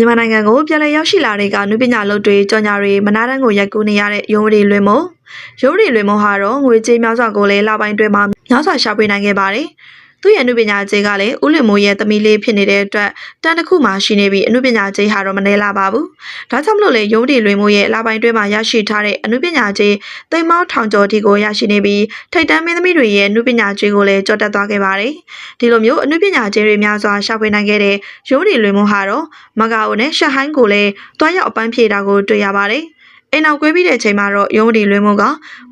မြန်မာနိုင်ငံကိုပြည်လည်ရောက်ရှိလာတဲ့ကနုပညာလုပ်တွေကြော်ညာတွေမနာတန်းကိုရိုက်ကူးနေရတဲ့ရုံးရီလွင်မို့ရုံးရီလွင်မို့ဟာတော့ငွေကြေးများစွာကိုလည်းလပိုင်းတွဲမှာများစွာရှာဖွေနိုင်ခဲ့ပါတယ် သူ့ရဲ့အနုပညာကြေးကလည်းဦးလွင်မိုးရဲ့သမီးလေးဖြစ်နေတဲ့အတွက်တန်တစ်ခုမှရှိနေပြီးအနုပညာကြေးဟာတော့မနှဲလာပါဘူး။ဒါကြောင့်မလို့လေရုံးဒီလွင်မိုးရဲ့လပိုင်းတွဲမှာရရှိထားတဲ့အနုပညာကြေးသိမ်းမောင်းထောင်ကျော်တီကိုရရှိနေပြီးထိတ်တန်းမင်းသမီးတွေရဲ့အနုပညာကြေးကိုလည်းကြော်တက်သွားခဲ့ပါတယ်။ဒီလိုမျိုးအနုပညာကြေးတွေများစွာရှာဖွေနိုင်ခဲ့တဲ့ရုံးဒီလွင်မိုးဟာတော့မကာအိုနဲ့ရှက်ဟိုင်းကိုလည်းတွားရောက်အပန်းဖြေတာကိုတွေ့ရပါတယ်။ အိမ်နောက်ကွေးပြီးတဲ့အချိန်မှာတော့ရုံးဒီလွင်မိုးက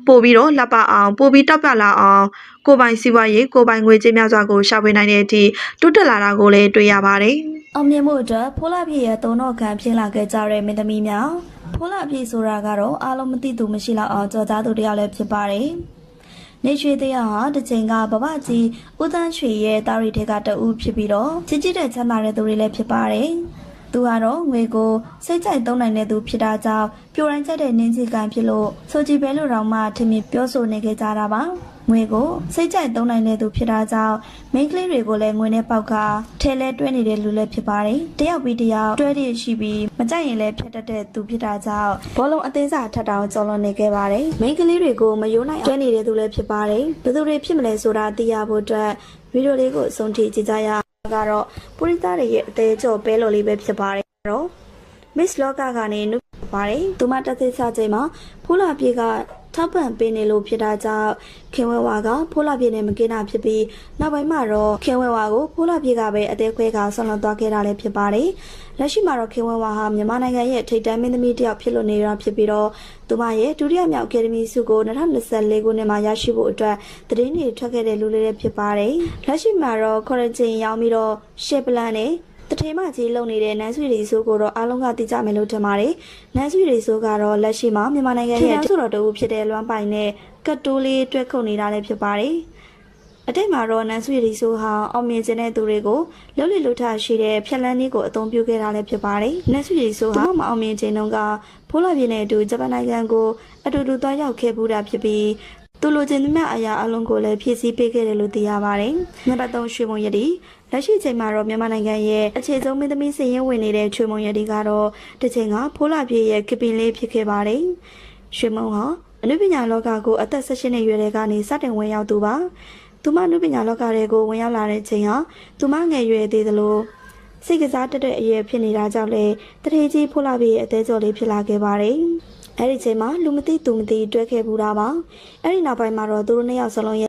ပို့ပြီးတော့လက်ပအောင်ပို့ပြီးတောက်ပြလာအောင်ကိုပိုင်စီးပွားရေးကိုပိုင်ငွေကြေးများစွာကိုရှာဖွေနိုင်တဲ့အထိတိုးတက်လာတာကိုလည်းတွေ့ရပါတယ်။အောင်မြင်မှုအတွက်ဖိုးလာပြည့်ရဲ့သုံးတော့ခံဖြစ်လာခဲ့ကြတဲ့မင်းသမီးများဖိုးလာပြည့်ဆိုတာကတော့အားလုံးမသိသူမရှိတော့အောင်ကြော်ကြားသူတစ်ယောက်လည်းဖြစ်ပါတယ်။နေရွှေတရားဟာတစ်ချိန်ကဘဘကြီးဦးသန်းရွှေရဲ့တာရီထဲကတဦးဖြစ်ပြီးတော့ချစ်ချစ်တဲ့ချမ်းသာတဲ့သူတွေလည်းဖြစ်ပါတယ်။ သူကတော့ငွေကိုစိတ်ကြိုက်သုံးနိုင်တဲ့သူဖြစ်တာကြောင့်ပြိုတိုင်းကျတဲ့နင်းစီကံဖြစ်လို့ဆိုကြည်ပဲလို့တော့မှထင်မြင်ပြောဆိုနေခဲ့ကြတာပါ။ငွေကိုစိတ်ကြိုက်သုံးနိုင်တဲ့သူဖြစ်တာကြောင့်မိန်းကလေးတွေကိုလည်းငွေနဲ့ပေါက်ကထဲလဲတွဲနေတဲ့လူလည်းဖြစ်ပါတယ်။တယောက်ပြီးတယောက်တွဲရရှိပြီးမကြိုက်ရင်လည်းဖြတ်တတ်တဲ့သူဖြစ်တာကြောင့်ဘောလုံးအသေးစားထပ်တောင်ကျော်လွန်နေခဲ့ပါတယ်။မိန်းကလေးတွေကိုမယိုးနိုင်အောင်တွဲနေတဲ့သူလည်းဖြစ်ပါတယ်။ဘယ်သူတွေဖြစ်မလဲဆိုတာသိရဖို့အတွက်ဗီဒီယိုလေးကိုအဆုံးထိကြည့်ကြရအောင် ကတော့ပရိသတ်တွေရဲ့အသေးကျော်ပဲလို့လေးပဲဖြစ်ပါတယ်။တော့ Miss Loga ကနေနုပါတယ်။သူမတက်သေးစားချိန်မှာဖိုးလာပြေက ထောက်ပံ့ပေးနေလို့ဖြစ်တာကြောင့်ခင်ဝဲဝါကဖိုးလာပြေနဲ့မကင်းတာဖြစ်ပြီးနောက်ပိုင်းမှာတော့ခင်ဝဲဝါကိုဖိုးလာပြေကပဲအသေးခွဲကဆွန့်လွတ်သွားခဲ့တာလည်းဖြစ်ပါတယ်။လက်ရှိမှာတော့ခင်ဝဲဝါဟာမြန်မာနိုင်ငံရဲ့ထိပ်တန်းမင်းသမီးတစ်ယောက်ဖြစ်လို့နေတာဖြစ်ပြီးတော့သူမရဲ့ဒုတိယမြောက်အကယ်ဒမီဆုကို2024ခုနှစ်မှာရရှိဖို့အတွက်သတင်းတွေထွက်ခဲ့တဲ့လူလေးလည်းဖြစ်ပါတယ်။လက်ရှိမှာတော့ခေါ်ရဂျင်ရောက်ပြီးတော့ရှေ့ပလန် နဲ့တထေမကြီးလုံနေတဲ့နန်းဆွေရီဆိုးကိုတော့အားလုံးကသိကြမယ်လို့ထင်ပါတယ်။နန်းဆွေရီဆိုးကတော့လက်ရှိမှာမြန်မာနိုင်ငံရဲ့ဆိုတော်တူဖြစ်တဲ့လွမ်းပိုင်နဲ့ကတ်တိုးလေးတွဲခုန်နေတာလည်းဖြစ်ပါတယ်။အတိတ်မှာတော့နန်းဆွေရီဆိုးဟာအောင်မြင်ခြင်းတဲ့သူတွေကိုလှုပ်လှလှထရှိတဲ့ဖြက်လန်းလေးကိုအသုံးပြုခဲ့တာလည်းဖြစ်ပါတယ်။နန်းဆွေရီဆိုးဟာမအောင်မြင်ခြင်းတုန်းကဖိုးလာပြင်းနဲ့အတူဂျပန်နိုင်ငံကိုအတူတူသွားရောက်ခဲ့ပူးတာဖြစ်ပြီး သူလိုချင်သမျှအရာအလုံးကိုလည်းဖြည့်ဆည်းပေးခဲ့တယ်လို့သိရပါတယ်။နံပါတ်3ရွှေမုံရည်လက်ရှိချိန်မှာတော့မြန်မာနိုင်ငံရဲ့အခြေဆုံးမင်းသမီးစည်ရင်ဝင်နေတဲ့ချွေမုံရည်ဒီကတော့တစ်ချိန်ကဖိုးလာပြေရဲ့ကပင်လေးဖြစ်ခဲ့ပါတယ်။ရွှေမုံဟာအနုပညာလောကကိုအသက်16နှစ်ရွယ်တဲ့ကနေစတင်ဝင်ရောက်သူပါ။သူမအနုပညာလောကတွေကိုဝင်ရောက်လာတဲ့ချိန်ဟာသူမငယ်ရွယ်သေးသလိုစိတ်ကစားတက်တဲ့အရွယ်ဖြစ်နေတာကြောင့်လေတထေကြီးဖိုးလာပြေရဲ့အသေးကြော်လေးဖြစ်လာခဲ့ပါတယ်။ အဲ့ဒီချိန်မှာလူမသိသူမသိတွဲခဲ့ပူတာပါ။အဲ့ဒီနောက်ပိုင်းမှာတော့သူတို့နှစ်ယောက်စလုံးရဲ့